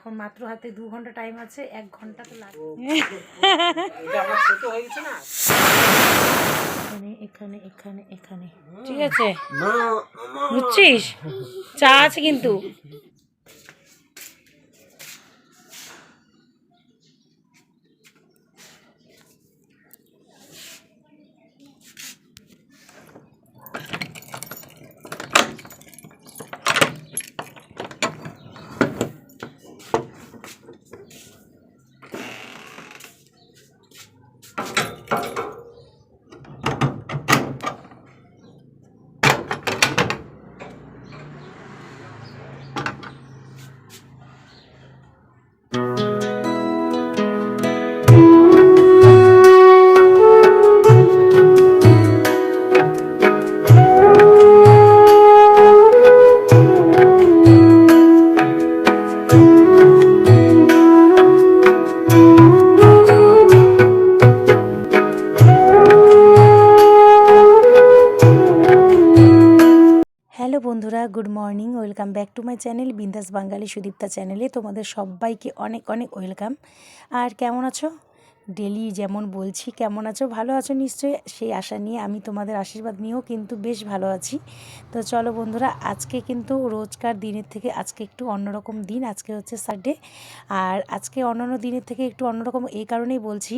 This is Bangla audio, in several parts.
এখন মাত্র হাতে দু ঘণ্টা টাইম আছে এক ঘণ্টা তো লাগবে। এটা আমার ছোট গেছে না? এখানে এখানে এখানে এখানে। ঠিক আছে। না বুঝছিস? চা আছে কিন্তু। Welcome back to my channel Bindass Bangali Sudipta চ্যানেলে তোমাদের সবাইকে অনেক অনেক ওয়েলকাম আর কেমন আছো? ডেলি যেমন বলছি, কেমন আছো? ভালো আছো নিশ্চয়ই? সেই আশা নিয়ে আমি তোমাদের আশীর্বাদ নিয়েও কিন্তু বেশ ভালো আছি। তো চলো বন্ধুরা, আজকে কিন্তু রোজকার দিনের থেকে আজকে একটু অন্যরকম দিন, আজকে হচ্ছে সানডে আর আজকে অন্যান্য দিনের থেকে একটু অন্যরকম এই কারণেই বলছি,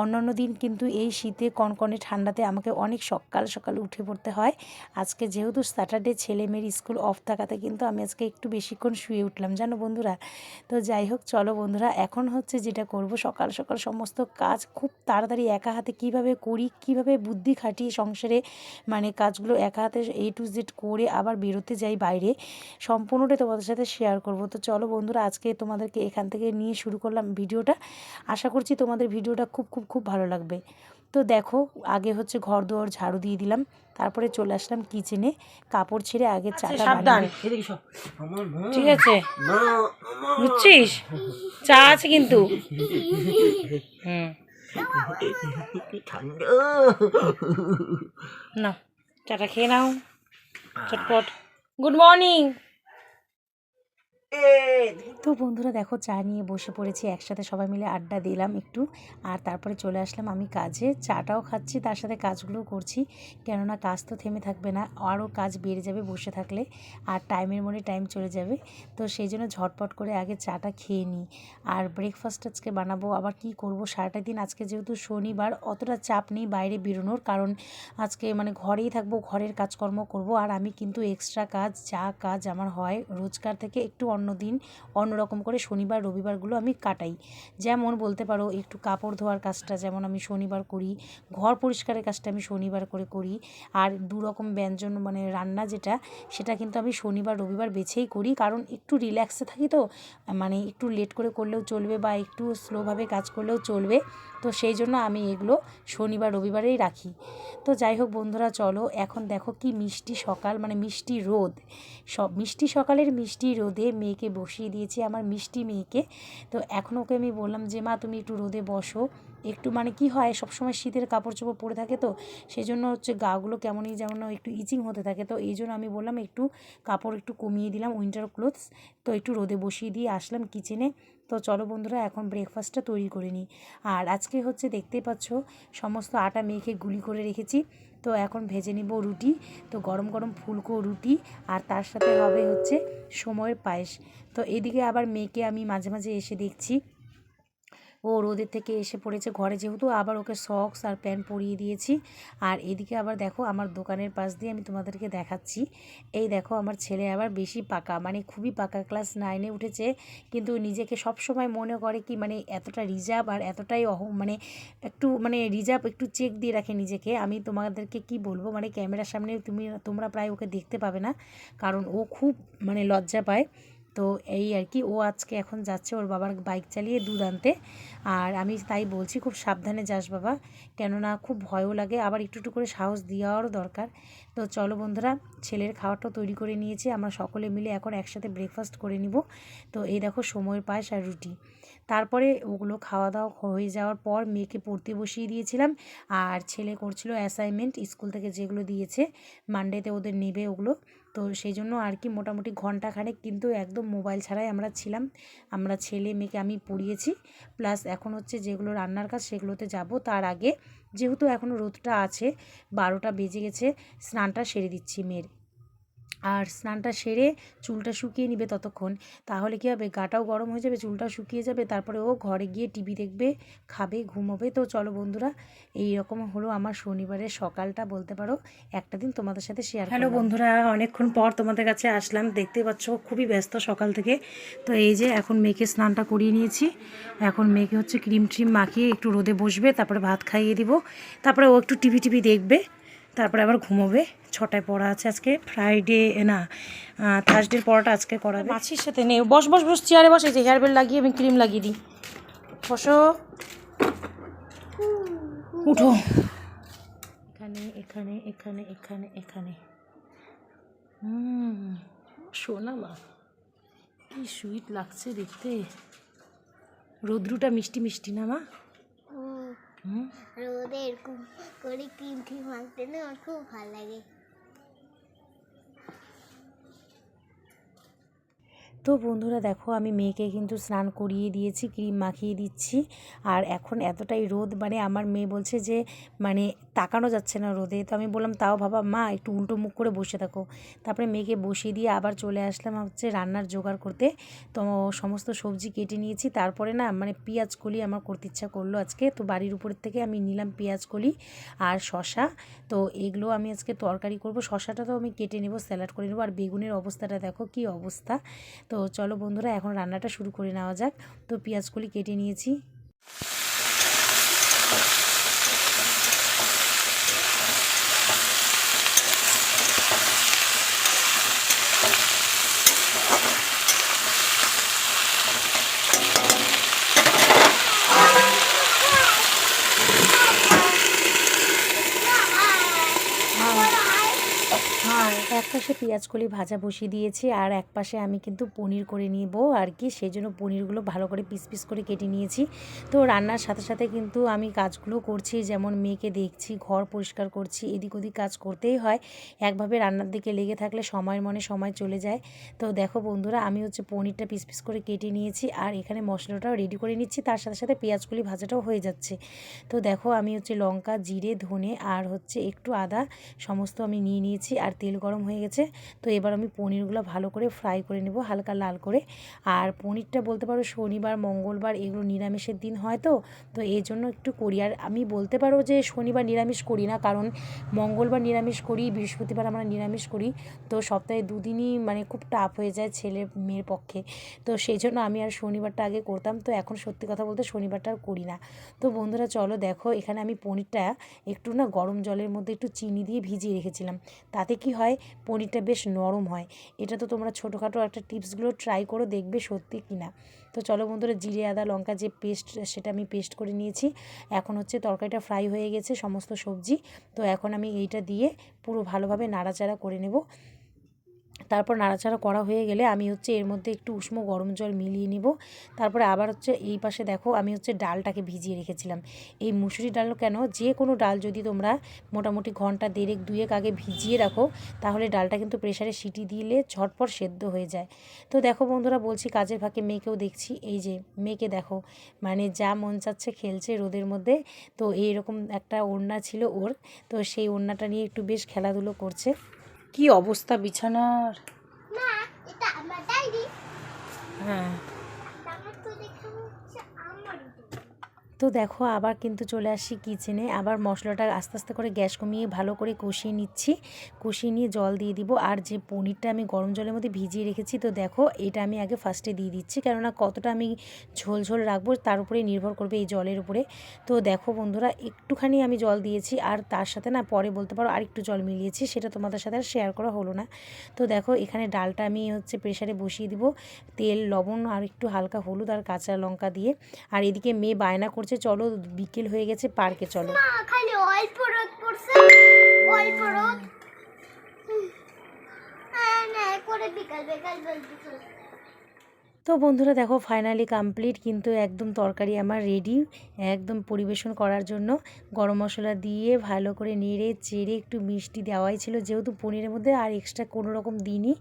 অন্যান্য দিন কিন্তু এই শীতে কনকনে ঠান্ডাতে আমাকে অনেক সকাল সকাল উঠে পড়তে হয়। আজকে যেহেতু স্যাটারডে ছেলে মেয়ের স্কুল অফ থাকাতে কিন্তু আমি আজকে একটু বেশিক্ষণ শুয়ে উঠলাম, জানো বন্ধুরা? তো যাই হোক, চলো বন্ধুরা, এখন হচ্ছে যেটা করব, সকাল সকাল সমস্ত কাজ খুব তাড়াতাড়ি একা হাতে কীভাবে করি, কীভাবে বুদ্ধি খাটিয়ে সংসারে মানে কাজগুলো একা হাতে এ টু জেড করে আবার বেরোতে যাই বাইরে সম্পূর্ণটাই তোমাদের সাথে শেয়ার করব। তো চলো বন্ধুরা, আজকে তোমাদেরকে এখান থেকে নিয়ে শুরু করলাম ভিডিওটা। আশা করছি তোমাদের ভিডিওটা খুব খুব খুব ভালো লাগবে। তো দেখো আগে হচ্ছে ঘর দুয়ার ঝাড়ু দিয়ে দিলাম তারপরে চলে আসলাম কিচেনে কাপড় ছেড়ে আগে চাটা আমার মা ঠিক আছে? বুঝছিস? চা আছে কিন্তু। না চাটা খেয়ে নাও। চটপট। গুড মর্নিং তো বন্ধুরা দেখো চা নিয়ে বসে পড়েছি, একসাথে সবাই মিলে আড্ডা দিলাম একটু। আর তারপরে চলে আসলাম আমি কাজে। চাটাও খাচ্ছি, তার সাথে কাজগুলোও করছি। কেননা কাজ তো থেমে থাকবে না, আরও কাজ বেড়ে যাবে বসে থাকলে। আর টাইমের মনে টাইম চলে যাবে। তো সেই জন্য ঝটপট করে আগে চাটা খেয়ে নিই। আর ব্রেকফাস্ট আজকে বানাবো, আবার কি করব সারাটা দিন? আজকে যেহেতু শনিবার, অতটা চাপ নেই বাইরে বেরোনোর। কারণ আজকে মানে ঘরেই থাকব, ঘরের কাজকর্ম করব। আর আমি কিন্তু এক্সট্রা কাজ, যা কাজ আমার হয় রোজগার থেকে একটু অন্য দিন অন্যরকম করে শনিবার, রবিবারগুলো আমি কাটাই। যেমন বলতে পারো, একটু কাপড় ধোয়ার কাজটা যেমন আমি শনিবার করি, ঘর পরিষ্কারের কাজটা আমি শনিবার করে করি, আর দু রকম ব্যঞ্জন মানে রান্না যেটা, সেটা কিন্তু আমি শনিবার, রবিবার বেছেই করি। কারণ একটু রিল্যাক্সে থাকি তো মানে একটু লেট করে করলেও চলবে বা একটু স্লোভাবে কাজ করলেও চলবে। তো সেই জন্য আমি এগুলো শনিবার, রবিবারেই রাখি। তো যাই হোক বন্ধুরা, চলো এখন দেখো কি মিষ্টি সকাল মানে মিষ্টি রোদ। সব মিষ্টি সকালের মিষ্টি রোদে মেয়েকে বসিয়ে দিয়েছি, আমার মিষ্টি মেয়েকে। তো এখন ওকে আমি বললাম যে, মা, তুমি একটু রোদে বসো। একটু মানে কি হয়, সবসময় শীতের কাপড় চোপড় পরে থাকে তো সেই জন্য হচ্ছে গাগুলো কেমনই যেমন একটু ইচিং হতে থাকে তো এই জন্য আমি বললাম একটু কাপড় একটু কমিয়ে দিলাম উইন্টার ক্লোথস তো একটু রোদে বসিয়ে দিয়ে আসলাম কিচেনে তো চলো বন্ধুরা, এখন ব্রেকফাস্টটা তৈরি করে নিই। আর আজকে হচ্ছে দেখতেই পাচ্ছ, সমস্ত আটা মেখে গুলি করে রেখেছি। তো এখন ভেজে নিব রুটি, তো গরম গরম ফুলকো রুটি, আর তার সাথে হবে হচ্ছে সময়ের পায়েস। তো এদিকে আবার মেয়েকে আমি মাঝে মাঝে এসে দেখছি। ও রোদের থেকে এসে পড়েছে ঘরে, যেহেতু আবার ওকে সক্স আর প্যান্ট পরিয়ে দিয়েছি। আর এদিকে আবার দেখো আমার দোকানের পাশ দিয়ে আমি তোমাদেরকে দেখাচ্ছি। এই দেখো আমার ছেলে আবার বেশি পাকা মানে খুবই পাকা ক্লাস নাইনে উঠেছে। কিন্তু নিজেকে সব সময় মনে করে কি মানে এতটা রিজার্ভ আর এতটাই অহ মানে একটু মানে রিজার্ভ একটু চেক দিয়ে রাখে নিজেকে। আমি তোমাদেরকে কি বলব মানে ক্যামেরার সামনে তুমি, তোমরা প্রায় ওকে দেখতে পাবে না। কারণ ও খুব মানে লজ্জা পায়। তো এই আর কি, ও আজকে এখন যাচ্ছে ওর বাবার বাইক চালিয়ে দুধ আনতে। আর আমি তাই বলছি, খুব সাবধানে যাস বাবা। কেননা খুব ভয়ও লাগে, আবার একটু একটু করে সাহস দেওয়ারও দরকার। তো চলো বন্ধুরা, ছেলের খাবারটাও তৈরি করে নিয়েছি, আমরা সকলে মিলে এখন একসাথে ব্রেকফাস্ট করে নিব। তো এই দেখো সময়ের পায়েস আর রুটি। তারপরে ওগুলো খাওয়া দাওয়া হয়ে যাওয়ার পর মেয়েকে পড়তে বসিয়ে দিয়েছিলাম। আর ছেলে করছিল অ্যাসাইনমেন্ট স্কুল থেকে যেগুলো দিয়েছে মানডেতে ওদের নেবে ওগুলো। তো সেই জন্য আর কি মোটামুটি ঘন্টাখানেক কিন্তু একদম মোবাইল ছাড়াই আমরা ছিলাম। আমরা ছেলে মেয়েকে আমি পড়িয়েছি। প্লাস এখন হচ্ছে যেগুলো রান্নার কাজ সেগুলোতে যাব। তার আগে যেহেতু এখনও রোদটা আছে, বারোটা বেজে গেছে, স্নানটা সেরে দিচ্ছি মেয়ের। আর স্নানটা সেরে চুলটা শুকিয়ে নিবে ততক্ষণ। তাহলে কী হবে? গাটাও গরম হয়ে যাবে চুলটাও শুকিয়ে যাবে তারপরে ও ঘরে গিয়ে টিভি দেখবে খাবে ঘুমোবে। তো চলো বন্ধুরা এই রকম হলো আমার শনিবারের সকালটা। বলতে পারো একটা দিন তোমাদের সাথে শেয়ার হ্যালো বন্ধুরা অনেকক্ষণ পর তোমাদের কাছে আসলাম। দেখতে পাচ্ছ খুবই ব্যস্ত সকাল থেকে। তো এই যে এখন মেয়েকে স্নানটা করিয়ে নিয়েছি। এখন মেয়েকে হচ্ছে ক্রিম ট্রিম মাখিয়ে একটু রোদে বসবে তারপরে ভাত খাইয়ে দিব। তারপরে ও একটু টিভি টিভি দেখবে। তারপরে আবার ঘুমোবে। ছটায় পড়া আছে আজকে ফ্রাইডে না থার্সডের পড়াটা আজকে করাবে। মাছির সাথে নেই বস বস বস চেয়ারে বসে যে হেয়ার বেল লাগিয়ে আমি ক্রিম লাগিয়ে দিই। বসো। উঠো। এখানে এখানে এখানে এখানে এখানে। হুম শোনা মা কি সুইট লাগছে দেখতে। রৌদ্রুটা মিষ্টি মিষ্টি না মা? রোদে এরকম করে ক্রিম ক্রিম মাখতে না আমার খুব ভালো লাগে। তো বন্ধুরা দেখো আমি মেয়েকে কিন্তু স্নান করিয়ে দিয়েছি ক্রিম মাখিয়ে দিচ্ছি। আর এখন এতটাই রোদ মানে আমার মেয়ে বলছে যে মানে তাকানো যাচ্ছে না রোদে। তো আমি বললাম, তাও বাবা, মা, একটু উল্টো মুখ করে বসে থাকো। তারপরে মেয়েকে বসিয়ে দিয়ে আবার চলে আসলাম হচ্ছে রান্নার জোগাড় করতে। তো সমস্ত সবজি কেটে নিয়েছি। তারপরে না মানে পেঁয়াজ কলি আমার করতে ইচ্ছা করল আজকে। তো বাড়ির উপরের থেকে আমি নিলাম পেঁয়াজ কলি আর শশা তো এগুলো আমি আজকে তরকারি করব। শশাটা তো আমি কেটে নেব, স্যালাড করে নেব। আর বেগুনের অবস্থাটা দেখো কি অবস্থা। তো চলো বন্ধুরা, এখন রান্নাটা শুরু করে নেওয়া যাক। তো পেঁয়াজগুলি কেটে নিয়েছি এক পাশে পেঁয়াজকলি ভাজা বসিয়ে দিয়েছি, আর এক পাশে আমি কিন্তু পনির করে নিব আর কি, সেই জন্য পনিরগুলো ভালো করে পিস পিস করে কেটে নিয়েছি। তো রান্নার সাথে সাথে কিন্তু আমি কাজগুলো করছি, যেমন মেয়েকে দেখছি, ঘর পরিষ্কার করছি, এদিক ওদিক কাজ করতেই হয়। একভাবে রান্নার দিকে লেগে থাকলে সময়ের মনে সময় চলে যায়। তো দেখো বন্ধুরা, আমি হচ্ছে পনিরটা পিস পিস করে কেটে নিয়েছি, আর এখানে মশলাটাও রেডি করে নিচ্ছি, তার সাথে সাথে পেঁয়াজকলি ভাজাটাও হয়ে যাচ্ছে। তো দেখো আমি হচ্ছে লঙ্কা, জিরে, ধনে, আর হচ্ছে একটু আদা, সমস্ত আমি নিয়ে নিয়েছি, আর তেল গরম হয়ে গেছে। তো এবার আমি পনিরগুলো ভালো করে ফ্রাই করে নেব, হালকা লাল করে। আর পনিরটা বলতে পারো শনিবার, মঙ্গলবার এগুলো নিরামিষের দিন হয় তো তো এই জন্য একটু করি। আর আমি বলতে পারো যে শনিবার নিরামিষ করি না, কারণ মঙ্গলবার নিরামিষ করি, বৃহস্পতিবার আমরা নিরামিষ করি। তো সপ্তাহে দুদিনই মানে খুব টাফ হয়ে যায় ছেলে মেয়ের পক্ষে। তো সেই জন্য আমি আর শনিবারটা আগে করতাম। তো এখন সত্যি কথা বলতে শনিবারটা আর করি না। তো বন্ধুরা চলো দেখো, এখানে আমি পনিরটা একটু না গরম জলের মধ্যে একটু চিনি দিয়ে ভিজিয়ে রেখেছিলাম। তাতে কি হয় পনিরটা বেশ নরম হয়। এটা তো তোমরা ছোটোখাটো একটা টিপসগুলো ট্রাই করো দেখবে সত্যি কি না তো চলো বন্ধুরা, জিরে, আদা, লঙ্কা যে পেস্ট সেটা আমি পেস্ট করে নিয়েছি। এখন হচ্ছে তরকারিটা ফ্রাই হয়ে গেছে সমস্ত সবজি। তো এখন আমি এইটা দিয়ে পুরো ভালোভাবে নাড়াচাড়া করে নেব। তারপর নাড়াচাড়া করা হয়ে গেলে আমি হচ্ছে এর মধ্যে একটু উষ্ণ গরম জল মিলিয়ে নিব। তারপরে আবার হচ্ছে এই পাশে দেখো আমি হচ্ছে ডালটাকে ভিজিয়ে রেখেছিলাম। এই মুসুরি ডাল কেন? যে কোনো ডাল যদি তোমরা মোটামুটি ঘণ্টা দেড়েক, দুয়েক আগে ভিজিয়ে রাখো, তাহলে ডালটা কিন্তু প্রেশারে সিটি দিলে ঝটপট সেদ্ধ হয়ে যায়। তো দেখো বন্ধুরা, বলছি কাজের ফাঁকে মেয়েকেও দেখছি। এই যে মেয়েকে দেখো মানে যা মন চাচ্ছে খেলছে রোদের মধ্যে। তো এইরকম একটা ওড়না ছিল ওর। তো সেই ওড়নাটা নিয়ে একটু বেশ খেলাধুলো করছে। কি অবস্থা বিছানার? হ্যাঁ আমার তো দেখা হচ্ছে আমার তো দেখো আবার কিন্তু চলে আসি কিচেনে আবার মশলাটা আস্তে আস্তে করে গ্যাস কমিয়ে ভালো করে কষিয়ে নিচ্ছি। কষিয়ে নিয়ে জল দিয়ে দিব। আর যে পনিরটা আমি গরম জলের মধ্যে ভিজিয়ে রেখেছি, তো দেখো এটা আমি আগে ফার্স্টে দিয়ে দিচ্ছি। কেননা কতটা আমি ঝোল ঝোল রাখব তার উপরে নির্ভর করবে এই জলের উপরে। তো দেখো বন্ধুরা, একটুখানি আমি জল দিয়েছি। আর তার সাথে না পরে বলতে পারো আর একটু জল মিলিয়েছি, সেটা তোমাদের সাথে আর শেয়ার করা হলো না। তো দেখো এখানে ডালটা আমি হচ্ছে প্রেশারে বসিয়ে দিব। তেল, লবণ আর একটু হালকা হলুদ আর কাঁচা লঙ্কা দিয়ে। আর এদিকে মেয়ে বায়না করছে চলো বিকেল হয়ে গেছে পার্কে চলো। খালি অল্প রোদ পড়ছে। অল্প রোদ। হ্যাঁ না করে বিকাল বিকাল তো বন্ধুরা দেখো ফাইনালি কমপ্লিট কিন্তু একদম তরকারি আমার রেডি একদম পরিবেশন করার জন্য। গরম মশলা দিয়ে ভালো করে নেড়ে চেড়ে একটু মিষ্টি দেওয়াই ছিল যেহেতু পনিরের মধ্যে আর এক্সট্রা কোনো রকম দিনই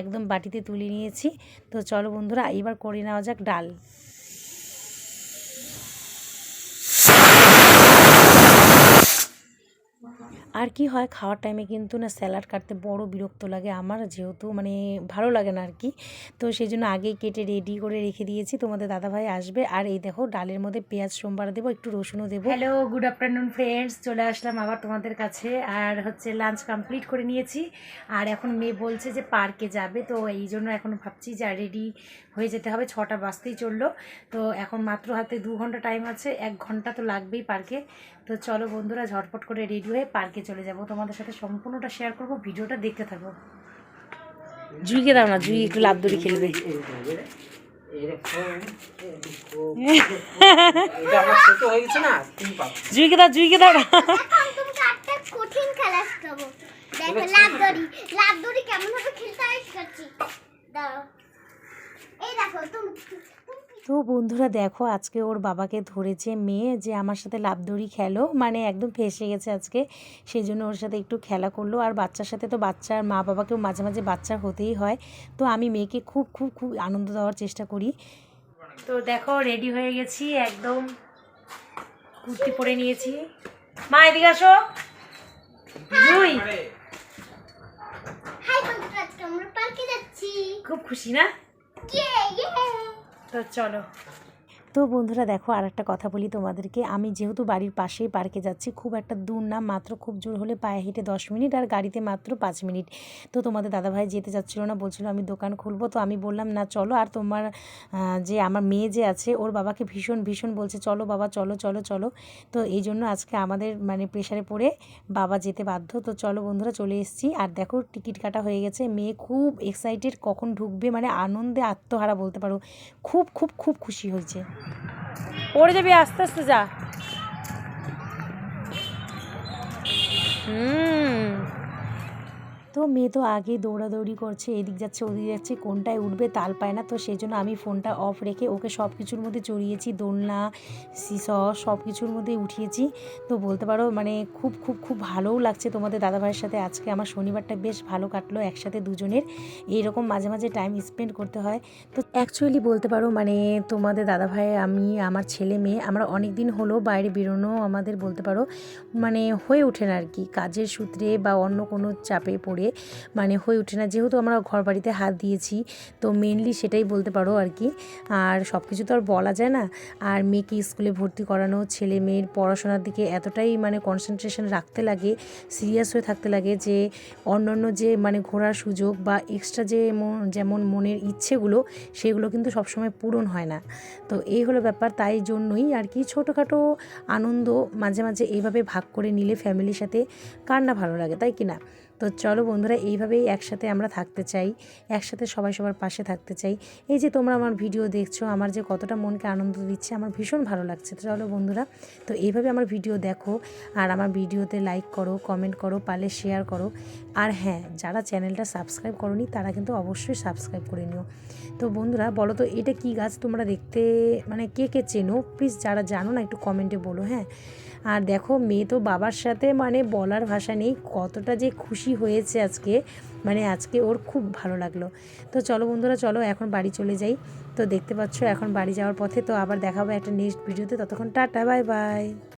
একদম বাটিতে তুলে নিয়েছি। তো চলো বন্ধুরা এবার করে নেওয়া যাক ডাল। আর কি হয়, খাওয়ার টাইমে কিন্তু না স্যালাড কাটতে বড় বিরক্ত লাগে আমার, যেহেতু মানে ভালো লাগে না আর কি। তো সেই জন্য আগেই কেটে রেডি করে রেখে দিয়েছি। তোমাদের দাদাভাই আসবে। আর এই দেখো, ডালের মধ্যে পেঁয়াজ, সোমবার দেবো, একটু রসুনও দেবো। হ্যালো গুড আফটারনুন ফ্রেন্ডস চলে আসলাম আবার তোমাদের কাছে। আর হচ্ছে লাঞ্চ কমপ্লিট করে নিয়েছি। আর এখন মেয়ে বলছে যে পার্কে যাবে, তো এই জন্য এখন ভাবছি যে রেডি হয়ে যেতে হবে। ছটা বাজতেই চলল। তো এখন মাত্র হাতে দু ঘণ্টা টাইম আছে, এক ঘণ্টা তো লাগবেই পার্কে তো চলো বন্ধুরা, ঝটপট করে রেডি হয়ে পার্কে চলে যাব। তোমাদের সাথে সম্পূর্ণটা শেয়ার করব, ভিডিওটা দেখতে থাকো। জুইকে দাও না, জুই একটু লাভ দড়ি খেলবে। জুইকে দাও জুইকে দাও না। দেখো লাভ দড়ি লাভ দড়ি কেমন ভাবে খেলতে দাও এই দেখো, তুমি- তো বন্ধুরা দেখো আজকে ওর বাবাকে ধরেছে মেয়ে যে আমার সাথে লাভদড়ি খেলো মানে একদম ফেসে গেছে আজকে। সেই জন্য ওর সাথে একটু খেলা করল। আর বাচ্চার সাথে তো বাচ্চার মা বাবাকেও মাঝে মাঝে বাচ্চা হতেই হয়। তো আমি মেয়েকে খুব খুব খুব আনন্দ দেওয়ার চেষ্টা করি। তো দেখো রেডি হয়ে গেছি একদম কুর্তি পরে নিয়েছি। মা এদিকে আসো। জুই। খুব খুশি না? তো চলো। তো বন্ধুরা দেখো আর একটা কথা বলি তোমাদেরকে। আমি যেহেতু বাড়ির পাশেই পার্কে যাচ্ছি, খুব একটা দূর না, মাত্র খুব জোর হলে পায়ে হেঁটে দশ মিনিট আর গাড়িতে মাত্র পাঁচ মিনিট। তো তোমাদের দাদাভাই যেতে চাচ্ছিল না, বলছিল আমি দোকান খুলবো। তো আমি বললাম, না, চলো। আর তোমার যে আমার মেয়ে যে আছে, ওর বাবাকে ভীষণ ভীষণ বলছে, চলো বাবা, চলো চলো চলো। তো এই জন্য আজকে আমাদের মানে প্রেশারে পড়ে বাবা যেতে বাধ্য। তো চলো বন্ধুরা, চলে এসেছি। আর দেখো, টিকিট কাটা হয়ে গেছে। মেয়ে খুব এক্সাইটেড কখন ঢুকবে মানে আনন্দে আত্মহারা বলতে পারো। খুব খুব খুব খুশি হয়েছে। পড়ে যাবি আস্তে আস্তে যা। হুম। তো মেয়ে তো আগে দৌড়াদৌড়ি করছে, এদিক যাচ্ছে, ওদিক যাচ্ছে, কোনটায় উঠবে তাল পায় না। তো সেই জন্য আমি ফোনটা অফ রেখে ওকে সব কিছুর মধ্যে চড়িয়েছি, দোলনা, সিস সব কিছুর মধ্যে উঠিয়েছি। তো বলতে পারো মানে খুব খুব খুব ভালোও লাগছে তোমাদের দাদাভাইয়ের সাথে। আজকে আমার শনিবারটা বেশ ভালো কাটলো একসাথে দুজনের। এইরকম মাঝে মাঝে টাইম স্পেন্ড করতে হয়। তো অ্যাকচুয়ালি বলতে পারো মানে তোমাদের দাদাভাই, আমি, আমার ছেলে মেয়ে, আমরা অনেক দিন হলো বাইরে বেরোনো আমাদের বলতে পারো মানে হয়ে ওঠে না আর কি। কাজের সূত্রে বা অন্য কোনো চাপে পড়ে মানে হয়ে ওঠে না। যেহেতু আমরা ঘর বাড়িতে হাত দিয়েছি, তো মেনলি সেটাই বলতে পারো আর কি। আর সব কিছু তো আর বলা যায় না। আর মেয়েকে স্কুলে ভর্তি করানো, ছেলে মেয়ের পড়াশোনার দিকে এতটাই মানে কনসেন্ট্রেশন রাখতে লাগে সিরিয়াস হয়ে থাকতে লাগে যে অন্যান্য যে মানে ঘোরার সুযোগ বা এক্সট্রা যে যেমন মনের ইচ্ছেগুলো, সেগুলো কিন্তু সবসময় পূরণ হয় না। তো এই হলো ব্যাপার, তাই জন্যই আর কি ছোটোখাটো আনন্দ মাঝে মাঝে এইভাবে ভাগ করে নিলে ফ্যামিলির সাথে কার না ভালো লাগে, তাই কি না? তো চলো বন্ধুরা, এইভাবেই একসাথে আমরা থাকতে চাই, একসাথে সবাই সবার পাশে থাকতে চাই। এই যে তোমরা আমার ভিডিও দেখছ, আমার যে কতটা মনকে আনন্দ দিচ্ছে, আমার ভীষণ ভালো লাগছে। চলো বন্ধুরা, তো এইভাবে আমার ভিডিও দেখো আর আমার ভিডিওতে লাইক করো কমেন্ট করো, পারলে শেয়ার করো। আর হ্যাঁ যারা চ্যানেলটা সাবস্ক্রাইব করনি, তারা কিন্তু অবশ্যই সাবস্ক্রাইব করে নিও। তো বন্ধুরা, বলো তো, এটা কি গাছ তোমরা দেখতে মানে কে কে চেনো? প্লিজ যারা জানো না, একটু কমেন্টে বলো হ্যাঁ? আর দেখো, মেয়ে তো বাবার সাথে মানে বলার ভাষা নেই, কতটা যে খুশি হয়েছে আজকে। মানে আজকে ওর খুব ভালো লাগল। তো চলো বন্ধুরা, চলো এখন বাড়ি চলে যাই। তো দেখতে পাচ্ছ, এখন বাড়ি যাওয়ার পথে তো আবার দেখাবো একটা নেক্সট ভিডিওতে ততক্ষণ টাটা বাই বাই